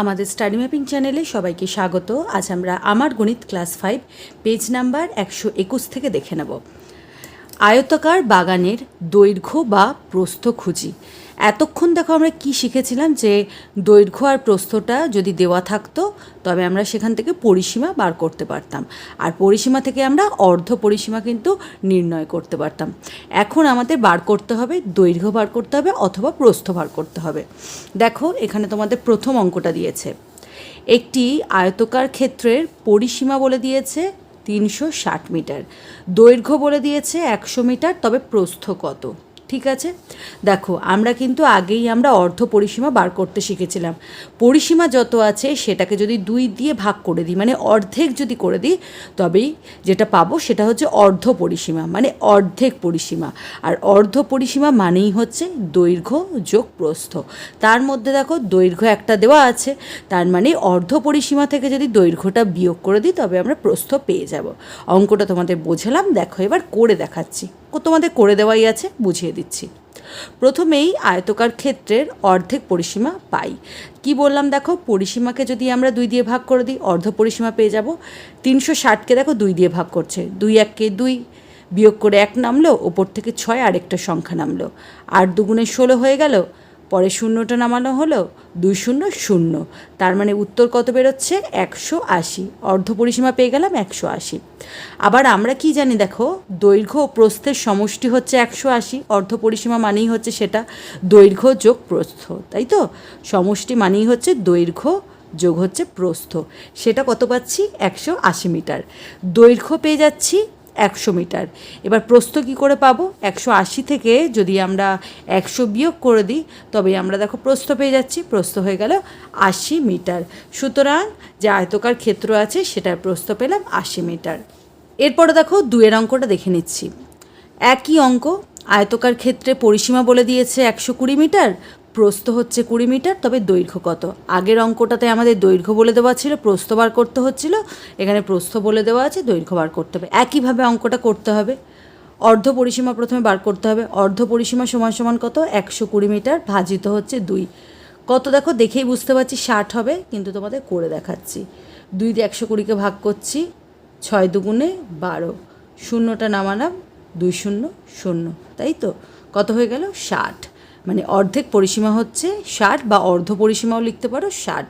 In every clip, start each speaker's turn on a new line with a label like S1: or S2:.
S1: আমাদের study mapping চ্যানেলে সবাইকে স্বাগত। আজ আমরা আমার গণিত ক্লাস ফাইভ, পেজ নাম্বার একশো একুশ থেকে দেখে নেব। আয়তাকার বাগানের দৈর্ঘ্য বা প্রস্থ খুঁজি। এতক্ষণ দেখো আমরা কি শিখেছিলাম যে দৈর্ঘ্য আর প্রস্থটা যদি দেওয়া থাকতো, তবে আমরা সেখান থেকে পরিসীমা বার করতে পারতাম। আর পরিসীমা থেকে আমরা অর্ধ পরিসীমা কিন্তু নির্ণয় করতে পারতাম। এখন আমাদের বার করতে হবে, দৈর্ঘ্য বার করতে হবে অথবা প্রস্থ বার করতে হবে। দেখো, এখানে তোমাদের প্রথম অঙ্কটা দিয়েছে। একটি আয়তকার ক্ষেত্রের পরিসীমা বলে দিয়েছে তিনশো ষাট মিটার। দৈর্ঘ্য বলে দিয়েছে একশো মিটার তবে প্রস্থ কত? ঠিক আছে? দেখো, আমরা কিন্তু আগেই আমরা অর্ধ পরিসীমা বার করতে শিখেছিলাম। পরিসীমা যত আছে সেটাকে যদি দুই দিয়ে ভাগ করে দিই মানে অর্ধেক যদি করে দিই, তবেই যেটা পাবো সেটা হচ্ছে অর্ধ পরিসীমা মানে অর্ধেক পরিসীমা। আর অর্ধ পরিসীমা মানেই হচ্ছে দৈর্ঘ্য যোগ প্রস্থ। তার মধ্যে দেখো, দৈর্ঘ্য একটা দেওয়া আছে, তার মানে অর্ধ পরিসীমা থেকে যদি দৈর্ঘ্যটা বিয়োগ করে দিই, তবে আমরা প্রস্থ পেয়ে যাব। অঙ্কটা তোমাদের বোঝালাম, দেখো এবার করে দেখাচ্ছি। তোমাদের করে দেওয়াই আছে, বুঝিয়ে দিচ্ছি। প্রথমেই আয়তকার ক্ষেত্রের অর্ধেক পরিসীমা পাই। কি বললাম দেখো? পরিসীমাকে যদি আমরা দুই দিয়ে ভাগ করে দিই, অর্ধ পরিসীমা পেয়ে যাব। তিনশো ষাটকে দেখো দুই দিয়ে ভাগ করছে। দুই এককে দুই বিয়োগ করে এক নামলো, ওপর থেকে ছয় আরেকটা সংখ্যা নামলো। আট দুগুণে ষোলো হয়ে গেল পরে শূন্যটা নামানো হলো, দুই শূন্য শূন্য। তার মানে উত্তর কত বেরোচ্ছে? একশো আশি। অর্ধ পরিসীমা পেয়ে গেলাম একশো আশি। আবার আমরা কি জানি দেখো? দৈর্ঘ্য প্রস্থের সমষ্টি হচ্ছে একশো আশি, অর্ধ পরিসীমা মানেই হচ্ছে সেটা দৈর্ঘ্য যোগ প্রস্থ, তাই তো? সমষ্টি মানেই হচ্ছে দৈর্ঘ্য যোগ হচ্ছে প্রস্থ। সেটা কত পাচ্ছি? একশো আশি মিটার। দৈর্ঘ্য পেয়ে যাচ্ছি একশো মিটার। এবার প্রস্থ কী করে পাবো? একশো আশি থেকে যদি আমরা একশো বিয়োগ করে দিই, তবে আমরা দেখো প্রস্থ পেয়ে যাচ্ছি, প্রস্থ হয়ে গেল আশি মিটার। সুতরাং যে আয়তকার ক্ষেত্র আছে, সেটার প্রস্থ পেলাম আশি মিটার। এরপরে দেখো দুয়ের অঙ্কটা দেখে নিচ্ছি। একই অঙ্ক, আয়তকার ক্ষেত্রে পরিসীমা বলে দিয়েছে একশো কুড়ি মিটার প্রস্থ হচ্ছে কুড়ি মিটার, তবে দৈর্ঘ্য কত? আগের অঙ্কটাতে আমাদের দৈর্ঘ্য বলে দেওয়া ছিল, প্রস্থ বার করতে হচ্ছিল, এখানে প্রস্থ বলে দেওয়া আছে, দৈর্ঘ্য বার করতে হবে। একইভাবে অঙ্কটা করতে হবে। অর্ধ পরিসীমা প্রথমে বার করতে হবে। অর্ধ পরিসীমা সমান সমান কত? একশো কুড়ি মিটার, ভাজিত হচ্ছে দুই। কত দেখো, দেখেই বুঝতে পারছি ষাট হবে, কিন্তু তোমাদের করে দেখাচ্ছি। দুই দিয়ে একশো কুড়িকে ভাগ করছি, ছয় দুগুণে বারো। শূন্যটা নামালাম, দুই শূন্য শূন্য। তাই তো? কত হয়ে গেল? ষাট। মানে অর্ধেক পরিসীমা হচ্ছে ষাট বা অর্ধ পরিসীমাও লিখতে পারো ষাট।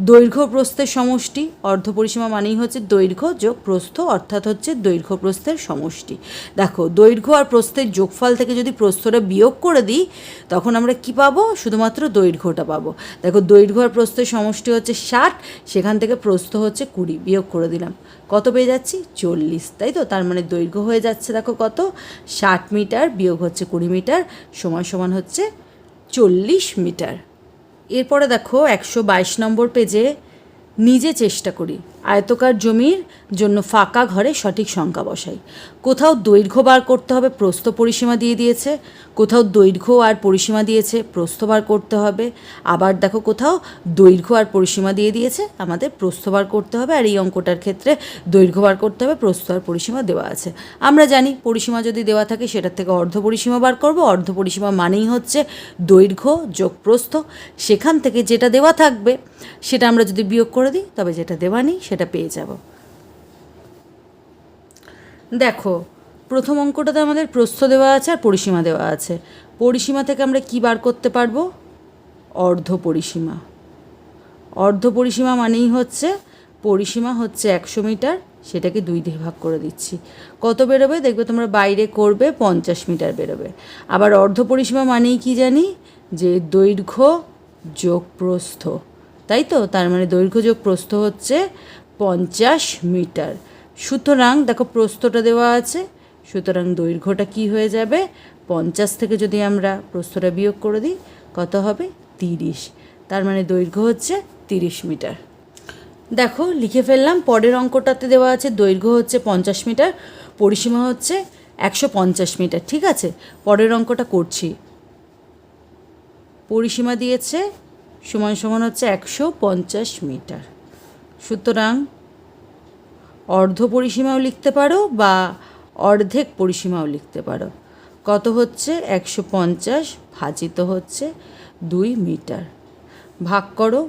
S1: দৈর্ঘ্য প্রস্থের সমষ্টি, অর্ধ পরিসীমা মানেই হচ্ছে দৈর্ঘ্য যোগ প্রস্থ, অর্থাৎ হচ্ছে দৈর্ঘ্য প্রস্থের সমষ্টি। দেখো, দৈর্ঘ্য আর প্রস্থের যোগফল থেকে যদি প্রস্থটা বিয়োগ করে দিই, তখন আমরা কি পাবো? শুধুমাত্র দৈর্ঘ্যটা পাবো। দেখো, দৈর্ঘ্য আর প্রস্থের সমষ্টি হচ্ছে ষাট, সেখান থেকে প্রস্থ হচ্ছে কুড়ি, বিয়োগ করে দিলাম। কত পেয়ে যাচ্ছি? চল্লিশ, তাই তো? তার মানে দৈর্ঘ্য হয়ে যাচ্ছে, দেখো কত? ষাট মিটার বিয়োগ হচ্ছে কুড়ি মিটার, সমান সমান হচ্ছে চল্লিশ মিটার। এরপরে দেখো একশো বাইশ নম্বর পেজে নিজে চেষ্টা করি। আয়তকার জমির জন্য ফাঁকা ঘরে সঠিক সংখ্যা বসাই। কোথাও দৈর্ঘ্য বার করতে হবে, প্রস্থ পরিসীমা দিয়ে দিয়েছে। কোথাও দৈর্ঘ্য আর পরিসীমা দিয়েছে, প্রস্থ বার করতে হবে। আবার দেখো কোথাও দৈর্ঘ্য আর পরিসীমা দিয়ে দিয়েছে, আমাদের প্রস্থ বার করতে হবে। আর এই অঙ্কটার ক্ষেত্রে দৈর্ঘ্য বার করতে হবে, প্রস্থ আর পরিসীমা দেওয়া আছে। আমরা জানি পরিসীমা যদি দেওয়া থাকে, সেটার থেকে অর্ধ পরিসীমা বার করব। অর্ধ পরিসীমা মানেই হচ্ছে দৈর্ঘ্য যোগ প্রস্থ। সেখান থেকে যেটা দেওয়া থাকবে, সেটা আমরা যদি বিয়োগ করে দিই, তবে যেটা দেওয়া নেই সেটা পেয়ে যাব। দেখো, প্রথম অঙ্কটাতে আমাদের প্রস্থ দেওয়া আছে আর পরিসীমা দেওয়া আছে। পরিসীমা থেকে আমরা কি বার করতে পারব? অর্ধ পরিসীমা। অর্ধ পরিসীমা মানেই হচ্ছে, পরিসীমা হচ্ছে একশো মিটার, সেটাকে দুই দিয়ে ভাগ করে দিচ্ছি। কত বেরোবে? দেখবে তোমরা বাইরে করবে, পঞ্চাশ মিটার বেরোবে। আবার অর্ধ পরিসীমা মানেই কি জানি? যে দৈর্ঘ্য যোগ প্রস্থ তাই তো? তার মানে দৈর্ঘ্য যোগ প্রস্থ হচ্ছে পঞ্চাশ মিটার। সুতরাং দেখো প্রস্থটা দেওয়া আছে, সুতরাং দৈর্ঘ্যটা কি হয়ে যাবে? পঞ্চাশ থেকে যদি আমরা প্রস্থটা বিয়োগ করে দিই, কত হবে? তিরিশ। তার মানে দৈর্ঘ্য হচ্ছে তিরিশ মিটার। দেখো, লিখে ফেললাম, পরের অঙ্কটাতে দেওয়া আছে দৈর্ঘ্য হচ্ছে পঞ্চাশ মিটার, পরিসীমা হচ্ছে একশো পঞ্চাশ মিটার, ঠিক আছে? পরের অঙ্কটা করছি। পরিসীমা দিয়েছে, সমান সমান হচ্ছে একশো পঞ্চাশ মিটার। সুতরাং অর্ধ পরিসীমাও লিখতে পারো বা অর্ধেক পরিসীমাও লিখতে পারো। কত হচ্ছে? একশো পঞ্চাশ ভাজিত হচ্ছে দুই মিটার। ভাগ করো।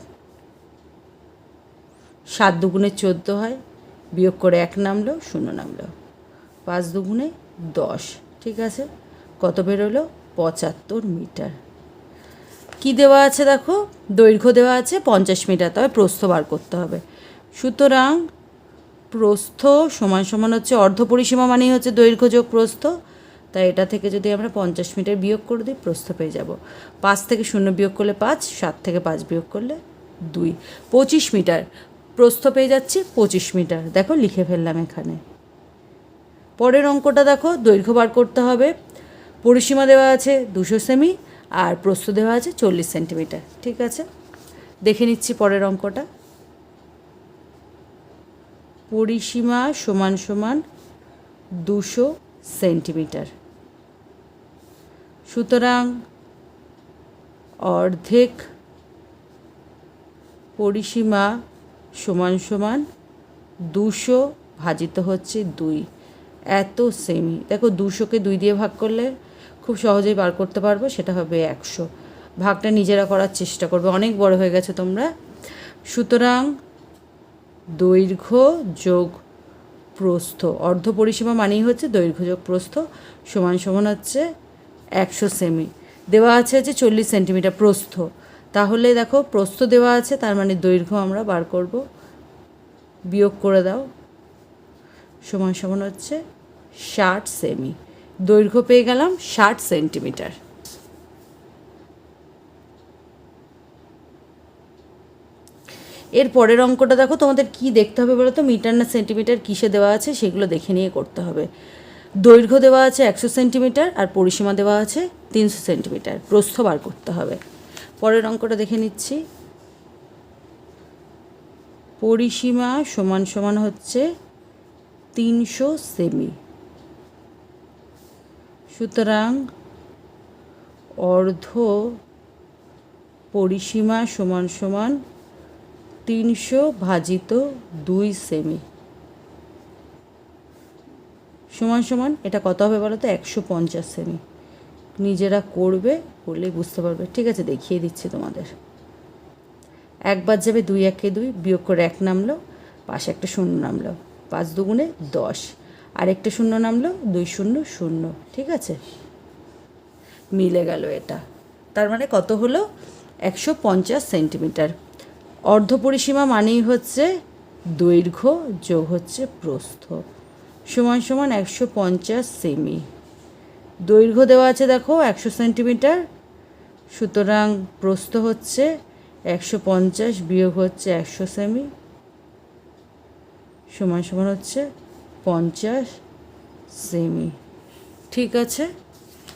S1: সাত দুগুণে চোদ্দ হয়। বিয়োগ করে এক নামলো, শূন্য নামলো। পাঁচ দুগুণে দশ, ঠিক আছে? কত বেরোলো? পঁচাত্তর মিটার। কি দেওয়া আছে দেখো? দৈর্ঘ্য দেওয়া আছে পঞ্চাশ মিটার, তবে প্রস্থ বার করতে হবে। সুতরাং প্রস্থ সমান সমান হচ্ছে অর্ধ পরিসীমা মানেই হচ্ছে দৈর্ঘ্য যোগ প্রস্থ। তাই এটা থেকে যদি আমরা পঞ্চাশ মিটার বিয়োগ করে দিই, প্রস্থ পেয়ে যাব। পাঁচ থেকে শূন্য বিয়োগ করলে পাঁচ, সাত থেকে পাঁচ বিয়োগ করলে দুই। পঁচিশ মিটার, প্রস্থ পেয়ে যাচ্ছি পঁচিশ মিটার। দেখো, লিখে ফেললাম এখানে। পরের অঙ্কটা দেখো, দৈর্ঘ্য বার করতে হবে। পরিসীমা দেওয়া আছে দুশো সেমি আর প্রস্থ দেওয়া আছে চল্লিশ সেন্টিমিটার। ঠিক আছে? দেখে নিচ্ছি পরের অঙ্কটা। পরিসীমা সমান সমান দুশো সেন্টিমিটার। সুতরাং অর্ধেক পরিসীমা সমান সমান দুশো ভাজিত হচ্ছে দুই। এত সেমি দেখো দুশোকে দুই দিয়ে ভাগ করলে খুব সহজেই বার করতে পারব, সেটা হবে একশো। ভাগটা নিজেরা করার চেষ্টা করবে, অনেক বড় হয়ে গেছে তোমরা। সুতরাং দৈর্ঘ্য যোগ প্রস্থ। অর্ধ পরিসীমা মানেই হচ্ছে দৈর্ঘ্য যোগ প্রস্থ সমান সমান হচ্ছে একশো সেমি। দেওয়া আছে হচ্ছে চল্লিশ সেন্টিমিটার প্রস্থ। তাহলে দেখো প্রস্থ দেওয়া আছে, তার মানে দৈর্ঘ্য আমরা বার করব। বিয়োগ করে দাও। সমান সমান হচ্ছে ষাট সেমি। দৈর্ঘ্য পেয়ে গেলাম ষাট সেন্টিমিটার। এর পরের অঙ্কটা দেখো, তোমাদের কি দেখতে হবে বলো তো? মিটার না সেন্টিমিটার কিসে দেওয়া আছে সেগুলো দেখে নিয়ে করতে হবে। দৈর্ঘ্য দেওয়া আছে একশো সেন্টিমিটার আর পরিসীমা দেওয়া আছে তিনশো সেন্টিমিটার। প্রস্থ বার করতে হবে। পরের অঙ্কটা দেখে নিচ্ছি। পরিসীমা সমান সমান হচ্ছে তিনশো সেমি। সুতরাং অর্ধ পরিসীমা সমান সমান তিনশো ভাজিত দুই সেমি। সমান সমান এটা কত হবে বলো তো? একশো পঞ্চাশ সেমি। নিজেরা করবে করলে বুঝতে পারবে। ঠিক আছে, দেখিয়ে দিচ্ছি তোমাদের। একবার যাবে দুই, একে দুই, বিয়োগ করে এক নামলো, পাশে একটা শূন্য নামলো। পাঁচ দুগুণে দশ। আর একটা শূন্য নামলো, দুই শূন্য শূন্য। ঠিক আছে? মিলে গেল এটা। তার মানে কত হলো? একশো পঞ্চাশ সেন্টিমিটার। অর্ধ পরিসীমা মানেই হচ্ছে দৈর্ঘ্য, যোগ হচ্ছে প্রস্থ। সমান সমান একশো পঞ্চাশ সেমি। দৈর্ঘ্য দেওয়া আছে দেখো, একশো সেন্টিমিটার। সুতরাং প্রস্থ হচ্ছে একশো পঞ্চাশ, বিয়োগ হচ্ছে একশো সেমি। সমান সমান হচ্ছে পঞ্চাশ সেমি। ঠিক আছে?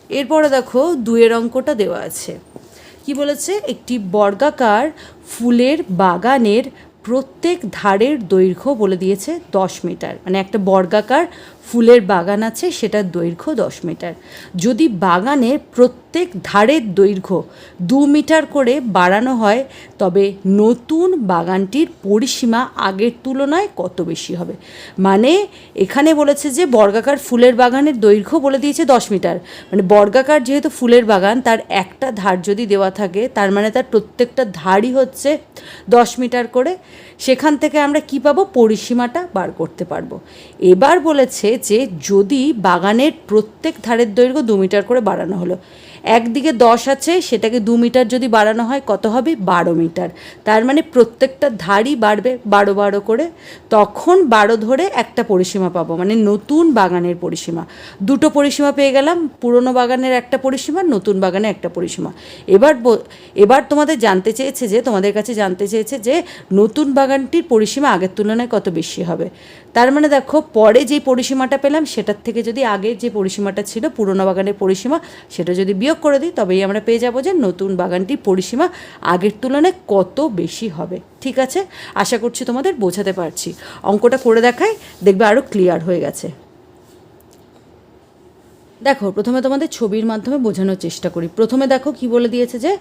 S1: এরপরে দেখো দুয়ের অঙ্কটা দেওয়া আছে। কি বলেছে? একটি বর্গাকার ফুলের বাগানের প্রত্যেক ধারের দৈর্ঘ্য বলে দিয়েছে দশ মিটার। মানে একটা বর্গাকার ফুলের বাগান আছে, সেটার দৈর্ঘ্য দশ মিটার। যদি বাগানে প্রত্যেক ধারের দৈর্ঘ্য দু মিটার করে বাড়ানো হয়, তবে নতুন বাগানটির পরিসীমা আগের তুলনায় কত বেশি হবে? মানে এখানে বলেছে যে বর্গাকার ফুলের বাগানের দৈর্ঘ্য বলে দিয়েছে দশ মিটার। মানে বর্গাকার যেহেতু ফুলের বাগান, তার একটা ধার যদি দেওয়া থাকে, তার মানে তার প্রত্যেকটা ধারই হচ্ছে দশ মিটার করে। সেখান থেকে আমরা কি পাবো? পরিসীমাটা বার করতে পারব। এবার বলেছে যে যদি বাগানের প্রত্যেক ধারের দৈর্ঘ্য দু মিটার করে বাড়ানো হলো একদিকে দশ আছে, সেটাকে দু মিটার যদি বাড়ানো হয়, কত হবে? বারো মিটার। তার মানে প্রত্যেকটা ধারই বাড়বে বারো বারো করে। তখন বারো ধরে একটা পরিসীমা পাবো মানে নতুন বাগানের পরিসীমা। দুটো পরিসীমা পেয়ে গেলাম, পুরনো বাগানের একটা পরিসীমা, নতুন বাগানের একটা পরিসীমা। এবার এবার তোমাদের জানতে চেয়েছে যে, তোমাদের কাছে জানতে চেয়েছে যে, নতুন বাগানটির পরিসীমা আগের তুলনায় কত বেশি হবে? তার মানে দেখো, পরে যে পরিসীমাটা পেলাম, সেটার থেকে যদি আগের যে পরিসীমাটা ছিল, পুরনো বাগানের পরিসীমা, সেটা যদি বিয়োগ করে দিই, তবেই আমরা পেয়ে যাব যে নতুন বাগানটির পরিসীমা আগের তুলনায় কত বেশি হবে। ঠিক আছে? আশা করছি তোমাদের বোঝাতে পারছি। অঙ্কটা করে দেখায় দেখবে আরও ক্লিয়ার হয়ে গেছে। দেখো, প্রথমে তোমাদের ছবির মাধ্যমে বোঝানোর চেষ্টা করি। প্রথমে দেখো কি বলে দিয়েছে যে,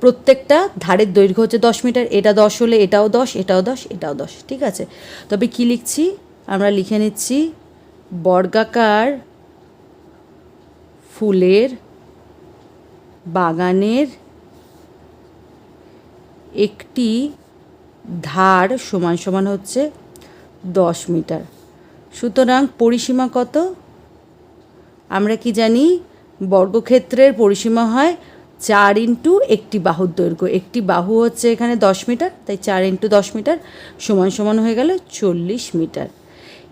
S1: প্রত্যেকটা ধারের দৈর্ঘ্য হচ্ছে দশ মিটার, এটা দশ হলে এটাও দশ এটাও দশ এটাও দশ। ঠিক আছে? তবে কি লিখছি? আমরা লিখে নিচ্ছি, বর্গাকার ফুলের বাগানের একটি ধার সমান সমান হচ্ছে দশ মিটার। সুতরাং পরিসীমা কত? আমরা কি জানি? বর্গক্ষেত্রের পরিসীমা হয় চার ইন্টু একটি বাহুর দৈর্ঘ্য। একটি বাহু হচ্ছে এখানে দশ মিটার, তাই চার ইন্টু দশ মিটার সমান সমান হয়ে গেল চল্লিশ মিটার।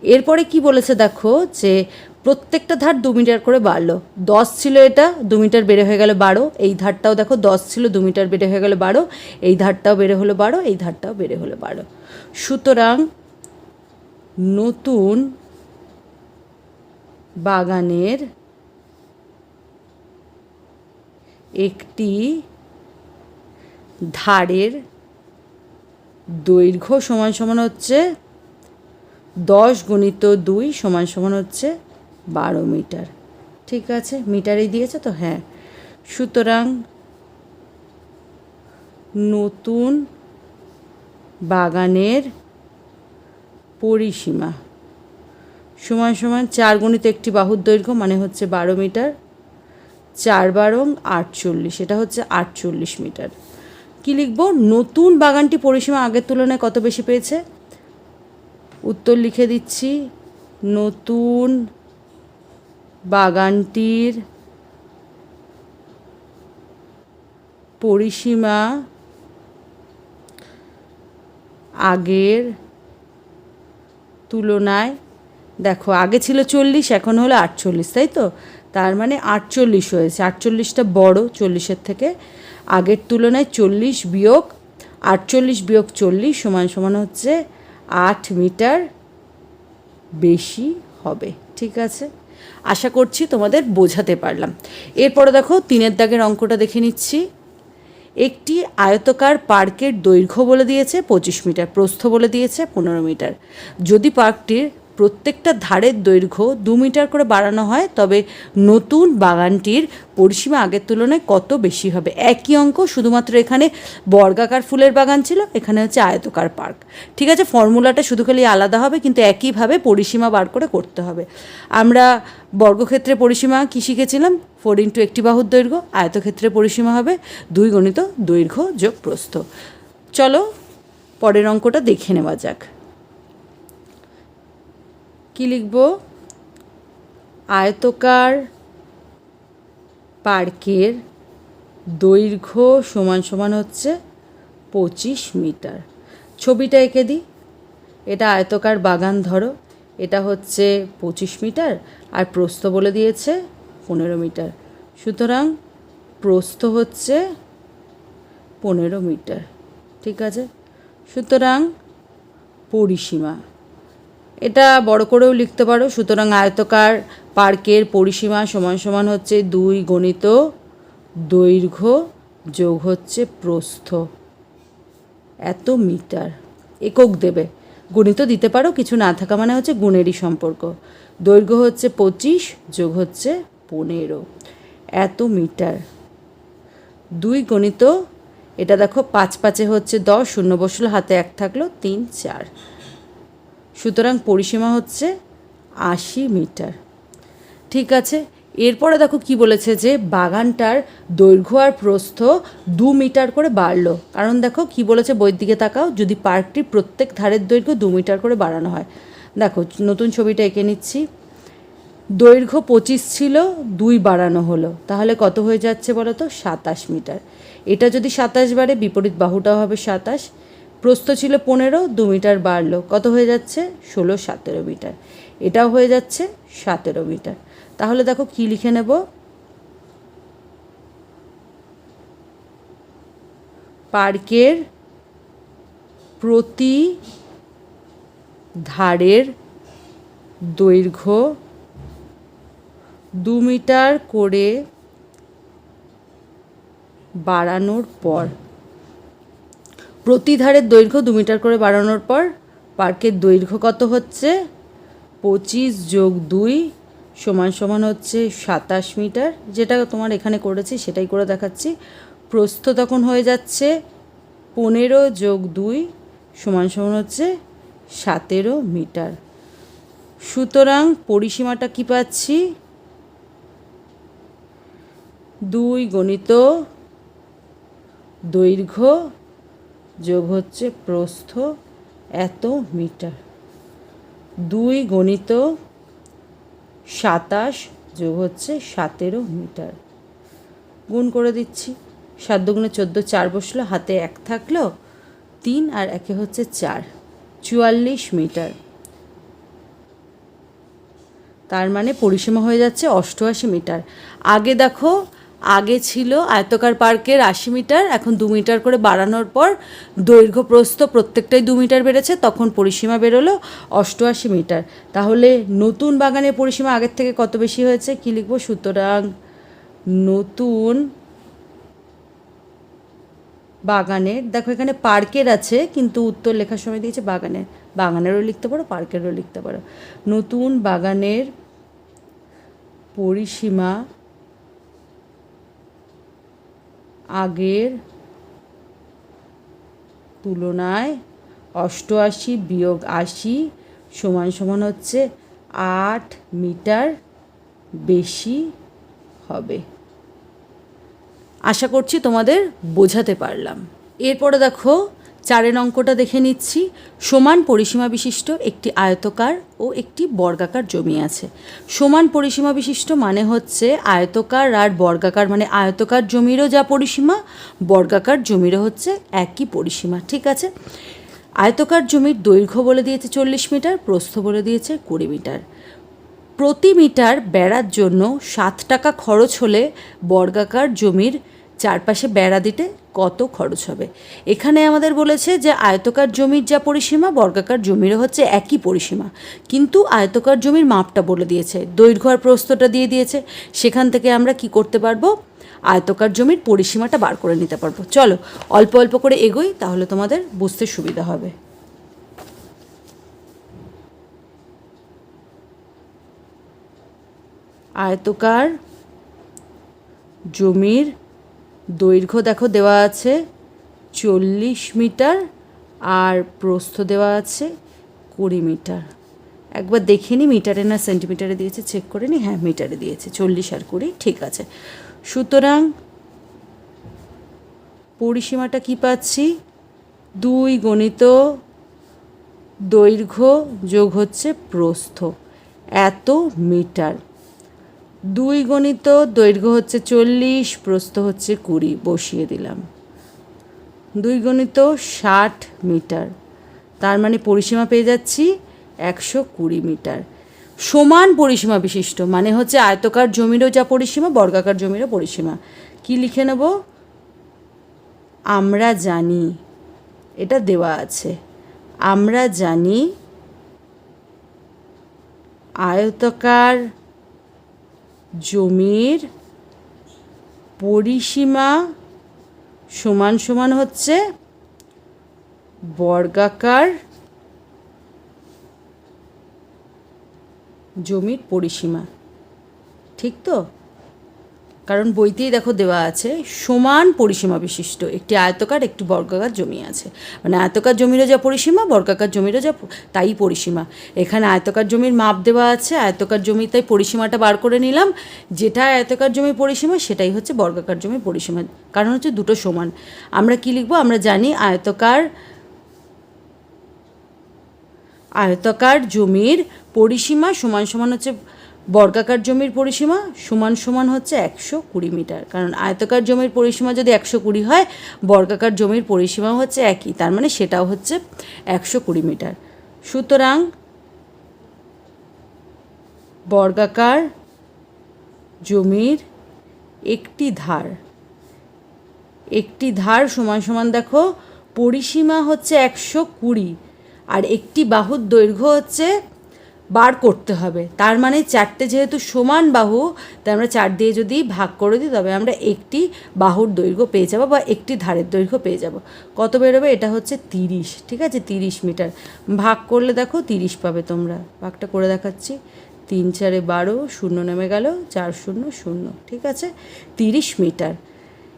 S1: এরপরে কি বলেছে দেখো যে প্রত্যেকটা ধার দু মিটার করে বাড়লো। দশ ছিল এটা, দু মিটার বেড়ে হয়ে গেল বারো। এই ধারটাও দেখো, দশ ছিল, দু মিটার বেড়ে হয়ে গেল বারো। এই ধারটাও বেড়ে হলো বারো, এই ধারটাও বেড়ে হলো বারো। সুতরাং নতুন বাগানের একটি ধারের দৈর্ঘ্য সমান সমান হচ্ছে দশ গুণিত দুই সমান সমান হচ্ছে বারো মিটার। ঠিক আছে? মিটারেই দিয়েছে তো? হ্যাঁ। সুতরাং নতুন বাগানের পরিসীমা। সমান সমান চার গুণিত একটি বাহুর দৈর্ঘ্য মানে হচ্ছে বারো মিটার। চার বারং আটচল্লিশ। এটা হচ্ছে আটচল্লিশ মিটার। কি লিখব? নতুন বাগানটি পরিসীমা আগের তুলনায় কত বেশি পেয়েছে? উত্তর লিখে দিচ্ছি, নতুন বাগানটির পরিসীমা আগের তুলনায়, দেখো, আগে ছিল চল্লিশ, এখন হলো আটচল্লিশ, তাই তো? তার মানে আটচল্লিশ হয়েছে। আটচল্লিশটা বড়, চল্লিশের থেকে আগের তুলনায় চল্লিশ বিয়োগ আটচল্লিশ বিয়োগ চল্লিশ সমান সমান হচ্ছে আট মিটার বেশি হবে, ঠিক আছে? আশা করছি তোমাদের বোঝাতে পারলাম। এরপরে দেখো, তিনের দাগের অঙ্কটা দেখে নিচ্ছি। একটি আয়তকার পার্কের দৈর্ঘ্য বলে দিয়েছে, পঁচিশ মিটার, প্রস্থ বলে দিয়েছে, পনেরো মিটার। যদি পার্কটির প্রত্যেকটা ধারের দৈর্ঘ্য দু মিটার করে বাড়ানো হয়, তবে নতুন বাগানটির পরিসীমা আগের তুলনায় কত বেশি হবে? একই অঙ্ক, শুধুমাত্র এখানে বর্গাকার ফুলের বাগান ছিল, এখানে হচ্ছে আয়তকার পার্ক। ঠিক আছে, ফর্মুলাটা শুধু খালি আলাদা হবে, কিন্তু একইভাবে পরিসীমা বার করে করতে হবে। আমরা বর্গক্ষেত্রে পরিসীমা কী শিখেছিলাম? ফোর ইন্টু একটি বাহুর দৈর্ঘ্য, আয়তক্ষেত্রে পরিসীমা হবে দুই গণিত দৈর্ঘ্য যোগ প্রস্থ চলো পরের অঙ্কটা দেখে নেওয়া যাক। কি লিখব? আয়তকার পার্কের দৈর্ঘ্য সমান সমান হচ্ছে পঁচিশ মিটার। ছবিটা এঁকে দিই। এটা আয়তকার বাগান ধরো। এটা হচ্ছে পঁচিশ মিটার আর প্রস্থ বলে দিয়েছে পনেরো মিটার। সুতরাং প্রস্থ হচ্ছে পনেরো মিটার। ঠিক আছে? সুতরাং পরিসীমা এটা বড় করেও লিখতে পারো। সুতরাং আয়তকার পার্কের পরিসীমা সমান সমান হচ্ছে দুই গণিত দৈর্ঘ্য যোগ হচ্ছে প্রস্থ। এত মিটার। একক দেবে। গুণিত দিতে পারো, কিছু না থাকা মানে হচ্ছে গুণেরই সম্পর্ক। দৈর্ঘ্য হচ্ছে পঁচিশ, যোগ হচ্ছে পনেরো। এত মিটার। দুই গণিত, এটা দেখো পাঁচ পাঁচে হচ্ছে দশ, শূন্য বসল হাতে এক থাকল তিন, চার। সুতরাং পরিসীমা হচ্ছে আশি মিটার। ঠিক আছে? এরপরে দেখো কি বলেছে যে বাগানটার দৈর্ঘ্য আর প্রস্থ দু মিটার করে বাড়লো। কারণ দেখো কি বলেছে, বইয়ের দিকে তাকাও, যদি পার্কটির প্রত্যেক ধারের দৈর্ঘ্য দু মিটার করে বাড়ানো হয়। দেখো, নতুন ছবিটা এঁকে নিচ্ছি। দৈর্ঘ্য পঁচিশ ছিল, দুই বাড়ানো হলো। তাহলে কত হয়ে যাচ্ছে বলো তো সাতাশ মিটার। এটা যদি সাতাশ বাড়ে, বিপরীত বাহুটাও হবে সাতাশ। প্রস্থ ছিল পনেরো, দু মিটার বাড়লো। কত হয়ে যাচ্ছে? ষোলো, সতেরো মিটার। এটাও হয়ে যাচ্ছে সতেরো মিটার। তাহলে দেখো কি লিখে নেব? পার্কের প্রতি ধারের দৈর্ঘ্য দু মিটার করে বাড়ানোর পর প্রতি ধারের দৈর্ঘ্য দু মিটার করে বাড়ানোর পর পার্কের দৈর্ঘ্য কত হচ্ছে? পঁচিশ যোগ দুই সমান সমান হচ্ছে সাতাশ মিটার। যেটা তোমার এখানে করেছি সেটাই করে দেখাচ্ছি। প্রস্থ তখন হয়ে যাচ্ছে পনেরো যোগ দুই সমান সমান হচ্ছে সতেরো মিটার। সুতরাং পরিসীমাটা কি পাচ্ছি? দুই গণিত দৈর্ঘ্য যোগ হচ্ছে প্রস্থ এত মিটার। দুই গণিত সাতাশ যোগ হচ্ছে সতেরো মিটার। গুণ করে দিচ্ছি। সাত দুগুণে চোদ্দ, চার বসল, হাতে এক থাকল, তিন আর একে হচ্ছে চার। চুয়াল্লিশ মিটার। তার মানে পরিসীমা হয়ে যাচ্ছে অষ্টআশি মিটার। আগে দেখো আগে ছিল আয়তকার পার্কের আশি মিটার, এখন দু মিটার করে বাড়ানোর পর দৈর্ঘ্য প্রস্থ প্রত্যেকটাই দু মিটার বেড়েছে, তখন পরিসীমা বেরোলো অষ্টআশি মিটার। তাহলে নতুন বাগানের পরিসীমা আগের থেকে কত বেশি হয়েছে? কী লিখব? সুতরাং নতুন বাগানের দেখো এখানে পার্কের আছে, কিন্তু উত্তর লেখার সময় দিয়েছে বাগানের বাগানেরও লিখতে পারো, পার্কেরও লিখতে পারো। নতুন বাগানের পরিসীমা আগের তুলনায় অষ্টআশি বিয়োগ আশি সমান সমান হচ্ছে আট মিটার বেশি হবে। আশা করছি তোমাদের বোঝাতে পারলাম। এরপরে দেখো চারের অঙ্কটা দেখে নিচ্ছি। সমান পরিসীমা বিশিষ্ট একটি আয়তকার ও একটি বর্গাকার জমি আছে। সমান পরিসীমা বিশিষ্ট মানে হচ্ছে আয়তকার আর বর্গাকার মানে আয়তকার জমিরও যা পরিসীমা, বর্গাকার জমিরও হচ্ছে একই পরিসীমা, ঠিক আছে? আয়তকার জমির দৈর্ঘ্য বলে দিয়েছে চল্লিশ মিটার, প্রস্থ বলে দিয়েছে কুড়ি মিটার। প্রতি মিটার বেড়ার জন্য সাত টাকা খরচ হলে বর্গাকার জমির চারপাশে বেড়া দিতে কত খরচ হবে। এখানে আমাদের বলেছে যে আয়তকার জমির যা পরিসীমা, বর্গাকার জমিরও হচ্ছে একই পরিসীমা। কিন্তু আয়তকার জমির মাপটা বলে দিয়েছে, দৈর্ঘ্য আর প্রস্থটা দিয়ে দিয়েছে। সেখান থেকে আমরা কি করতে পারব? আয়তকার জমির পরিসীমাটা বার করে নিতে পারব। চলো, অল্প অল্প করে এগোই, তাহলে তোমাদের বুঝতে সুবিধা হবে। আয়তকার জমির দৈর্ঘ্য দেখো দেওয়া আছে, চল্লিশ মিটার, আর প্রস্থ দেওয়া আছে কুড়ি মিটার। একবার দেখে নি, মিটারে না সেন্টিমিটারে দিয়েছে চেক করে নি হ্যাঁ মিটারে দিয়েছে, চল্লিশ আর কুড়ি, ঠিক আছে। সুতরাং পরিসীমাটা কি পাচ্ছি? দুই গণিত দৈর্ঘ্য যোগ হচ্ছে প্রস্থ, এত মিটার। দুই গণিত, দৈর্ঘ্য হচ্ছে চল্লিশ, প্রস্থ হচ্ছে কুড়ি, বসিয়ে দিলাম। দুই গণিত ষাট মিটার, তার মানে পরিসীমা পেয়ে যাচ্ছি একশো কুড়ি মিটার। সমান পরিসীমা বিশিষ্ট মানে হচ্ছে আয়তকার জমিরও যা পরিসীমা, বর্গাকার জমিরও পরিসীমা। কি লিখে নেব? আমরা জানি, এটা দেওয়া আছে। আমরা জানি আয়তকার জমির পরিসীমা সমান সমান হচ্ছে বর্গাকার জমির পরিসীমা। ঠিক তো? কারণ বইতেই দেখো দেওয়া আছে, সমান পরিসীমা বিশিষ্ট, একটি আয়তকার, একটি বর্গাকার জমি আছে। মানে আয়তকার জমিরও যা পরিসীমা, বর্গাকার জমিরও যা তাই পরিসীমা। এখানে আয়তকার জমির মাপ দেওয়া আছে, আয়তকার জমি তাই পরিসীমাটা বার করে নিলাম। যেটা আয়তকার জমির পরিসীমা, সেটাই হচ্ছে বর্গাকার জমির পরিসীমা। কারণ হচ্ছে দুটো সমান। আমরা কি লিখব? আমরা জানি আয়তকার আয়তকার জমির পরিসীমা সমান সমান হচ্ছে বর্গাকার জমির পরিসীমা সমান সমান হচ্ছে একশো কুড়ি মিটার। কারণ আয়তাকার জমির পরিসীমা যদি একশো কুড়ি হয়, বর্গাকার জমির পরিসীমা হচ্ছে একই। তার মানে সেটাও হচ্ছে একশো কুড়ি মিটার। সুতরাং বর্গাকার জমির একটি ধার একটি ধার সমান সমান দেখো, পরিসীমা হচ্ছে একশো কুড়ি আর একটি বাহুর দৈর্ঘ্য হচ্ছে বার করতে হবে। তার মানে চারটে যেহেতু সমান বাহু, তাই আমরা চার দিয়ে যদি ভাগ করে দিই, তবে আমরা একটি বাহুর দৈর্ঘ্য পেয়ে যাব বা একটি ধারের দৈর্ঘ্য পেয়ে যাব। কত বেরোবে? এটা হচ্ছে তিরিশ, ঠিক আছে? তিরিশ মিটার। ভাগ করলে দেখো তিরিশ পাবে তোমরা। ভাগটা করে দেখাচ্ছি। তিন চারে বারো, শূন্য নেমে গেল, চার শূন্য শূন্য, ঠিক আছে? তিরিশ মিটার।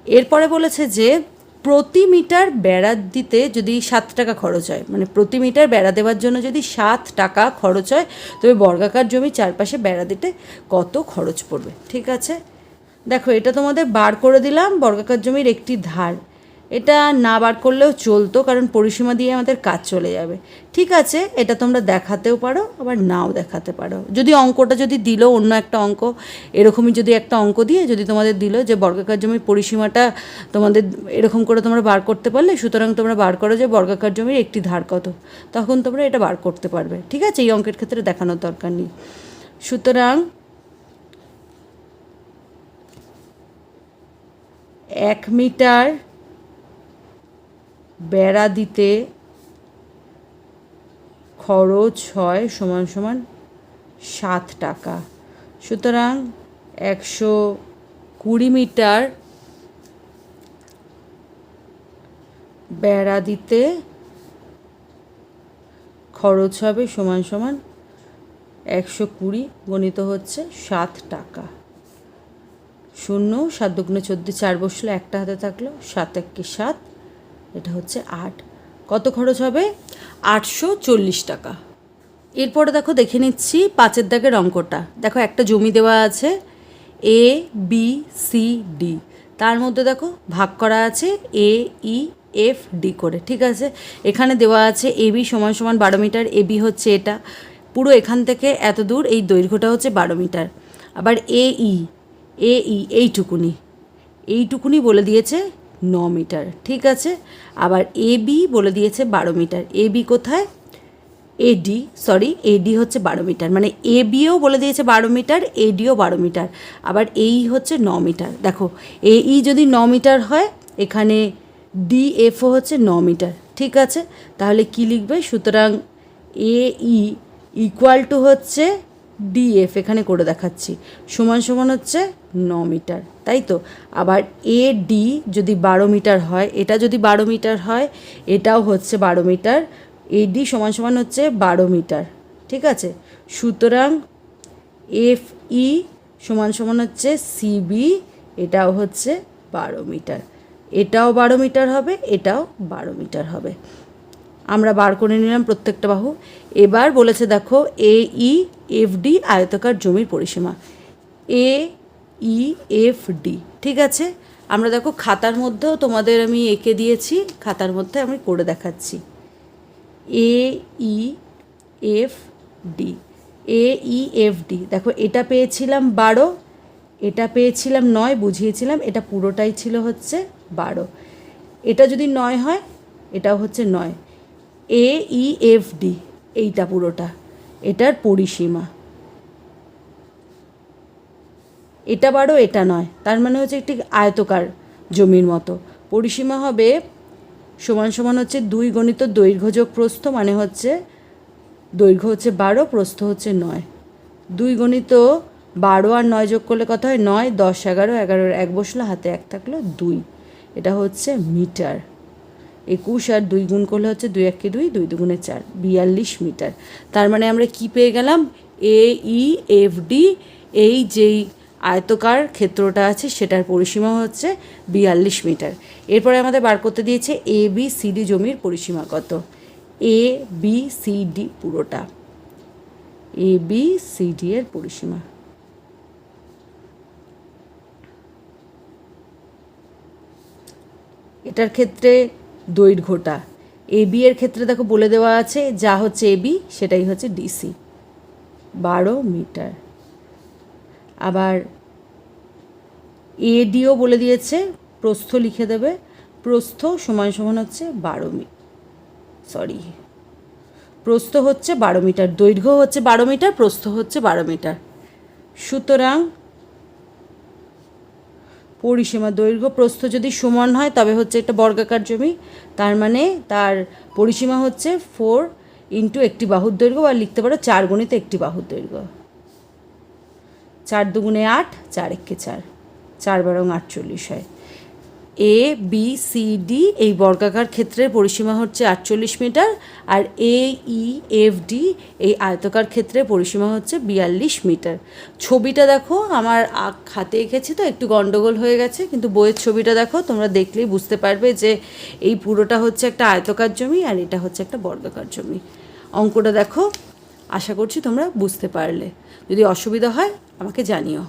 S1: এরপরে বলেছে যে প্রতি মিটার বেড়া দিতে যদি সাত টাকা খরচ হয় মানে প্রতি মিটার বেড়া দেওয়ার জন্য যদি সাত টাকা খরচ হয়, তবে বর্গাকার জমি চারপাশে বেড়া দিতে কত খরচ পড়বে? ঠিক আছে? দেখো, এটা তোমাদের বার করে দিলাম, বর্গাকার জমির একটি ধার। এটা না বার করলেও চলতো, কারণ পরিসীমা দিয়ে আমাদের কাজ চলে যাবে। ঠিক আছে, এটা তোমরা দেখাতেও পারো, আবার নাও দেখাতে পারো। যদি অঙ্কটা যদি দিল অন্য একটা অঙ্ক, এরকমই যদি একটা অঙ্ক দিয়ে যদি তোমাদের দিল যে বর্গাকার জমির পরিসীমাটা তোমাদের এরকম করে তোমরা বার করতে পারলে, সুতরাং তোমরা বার করো যে বর্গাকার জমির একটি ধার কত, তখন তোমরা এটা বার করতে পারবে। ঠিক আছে, এই অঙ্কের ক্ষেত্রে দেখানোর দরকার নেই। সুতরাং এক মিটার বেড়া দিতে খরচ হয় সমান সমান সাত টাকা। সুতরাং একশো কুড়ি মিটার বেড়া দিতে খরচ হবে সমান সমান একশো কুড়ি গণিত হচ্ছে সাত টাকা। শূন্য সাত দুগুণে চোদ্দ চার বসল একটা হাতে থাকল সাত এককে সাত। এটা হচ্ছে আট। কত খরচ হবে? আটশো চল্লিশ টাকা। এরপরে দেখো, দেখে নিচ্ছি পাঁচের দাগের অঙ্কটা। দেখো, একটা জমি দেওয়া আছে এ বি সি ডি তার মধ্যে দেখো, ভাগ করা আছে এ ই এফ ডি করে, ঠিক আছে? এখানে দেওয়া আছে এ বি সমান সমান বারো মিটার এ বি হচ্ছে এটা। পুরো এখান থেকে এত দূর, এই দৈর্ঘ্যটা হচ্ছে বারো মিটার। আবার এ ই এ ই এইটুকুনি। এইটুকুনি বলে দিয়েছে ন মিটার, ঠিক আছে? আবার এ বি বলে দিয়েছে বারো মিটার। এ বি কোথায়? এডি সরি এডি হচ্ছে বারো মিটার। মানে এ বিও বলে দিয়েছে বারো মিটার এডিও বারো মিটার। আবার এই হচ্ছে ন মিটার। দেখো এ ই যদি ন মিটার হয়, এখানে ডি এফও হচ্ছে ন মিটার, ঠিক আছে? তাহলে কি লিখবে? সুতরাং এ ই ইকুয়াল টু হচ্ছে ডিএফ এখানে করে দেখাচ্ছি। সমান সমান হচ্ছে ন মিটার, তাই তো? আবার এ ডি যদি বারো মিটার হয়, এটা যদি বারো মিটার হয়, এটাও হচ্ছে বারো মিটার। এডি সমান সমান হচ্ছে বারো মিটার, ঠিক আছে? সুতরাং এফ ই সমান সমান হচ্ছে সিবি এটাও হচ্ছে বারো মিটার। এটাও বারো মিটার হবে, এটাও বারো মিটার হবে। আমরা বার করে নিলাম প্রত্যেকটা বাহু। এবার বলেছে দেখো এ ই এফ ডি আয়তাকার জমির পরিসীমা। এ ই এফ ডি ঠিক আছে? আমরা দেখো খাতার মধ্যেও তোমাদের আমি এঁকে দিয়েছি, খাতার মধ্যে আমি করে দেখাচ্ছি। A E F D A E F D দেখো এটা পেয়েছিলাম বারো, এটা পেয়েছিলাম নয়, বুঝিয়েছিলাম এটা পুরোটাই ছিল হচ্ছে বারো। এটা যদি নয় হয়, এটাও হচ্ছে নয়। এ ই এফ ডি এইটা পুরোটা। এটার পরিসীমা। এটা বারো, এটা নয়। তার মানে হচ্ছে একটি আয়তকার জমির মতো। পরিসীমা হবে সমান সমান হচ্ছে দুই গণিত দৈর্ঘ্য যোগ প্রস্থ মানে হচ্ছে দৈর্ঘ্য হচ্ছে বারো, প্রস্থ হচ্ছে নয়। দুই গণিত বারো আর নয় যোগ করলে কত হয়? নয়, দশ, এগারো, এগারোর এক বসল হাতে এক থাকল দুই। এটা হচ্ছে মিটার। একুশ আর দুই গুণ করলে হচ্ছে দুই একে দুই দুই দুগুণে চার, বিয়াল্লিশ মিটার। তার মানে আমরা কি পেয়ে গেলাম? এ ই এফ ডি এই যেই আয়তকার ক্ষেত্রটা আছে সেটার পরিসীমা হচ্ছে বিয়াল্লিশ মিটার। এরপরে আমাদের বার করতে দিয়েছে এ বি সি ডি জমির পরিসীমা কত? এ বি সি ডি পুরোটা। এ বি সি ডি এর পরিসীমা। এটার ক্ষেত্রে দৈর্ঘ্যটা। এ বি এর ক্ষেত্রে দেখো বলে দেওয়া আছে, যা হচ্ছে এ বি সেটাই হচ্ছে ডিসি বারো মিটার। আবার এডিও বলে দিয়েছে, প্রস্থ লিখে দেবে, প্রস্থ সমান সমান হচ্ছে বারো মি সরি প্রস্থ হচ্ছে বারো মিটার, দৈর্ঘ্য হচ্ছে বারো মিটার, প্রস্থ হচ্ছে বারো মিটার। সুতরাং পরিসীমা দৈর্ঘ্য প্রস্থ যদি সমান হয়, তবে হচ্ছে একটা বর্গাকার জমি। তার মানে তার পরিসীমা হচ্ছে ফোর ইন্টু একটি বাহুর দৈর্ঘ্য বা লিখতে পারো চার গণিত একটি বাহুর দৈর্ঘ্য। চার দুগুণে আট, চার একে চার। চার বারং আটচল্লিশ হয়। এ বি সি ডি এই বর্গাকার ক্ষেত্রের পরিসীমা হচ্ছে আটচল্লিশ মিটার আর এ ই এফ ডি এই আয়তকার ক্ষেত্রে পরিসীমা হচ্ছে বিয়াল্লিশ মিটার। ছবিটা দেখো, আমার হাতে এঁকেছি তো, একটু গন্ডগোল হয়ে গেছে, কিন্তু বইয়ের ছবিটা দেখো, তোমরা দেখলেই বুঝতে পারবে যে এই পুরোটা হচ্ছে একটা আয়তকার জমি আর এটা হচ্ছে একটা বর্গাকার জমি। অঙ্কটা দেখো, আশা করছি তোমরা বুঝতে পারলে। যদি অসুবিধা হয়, আমাকে জানিও।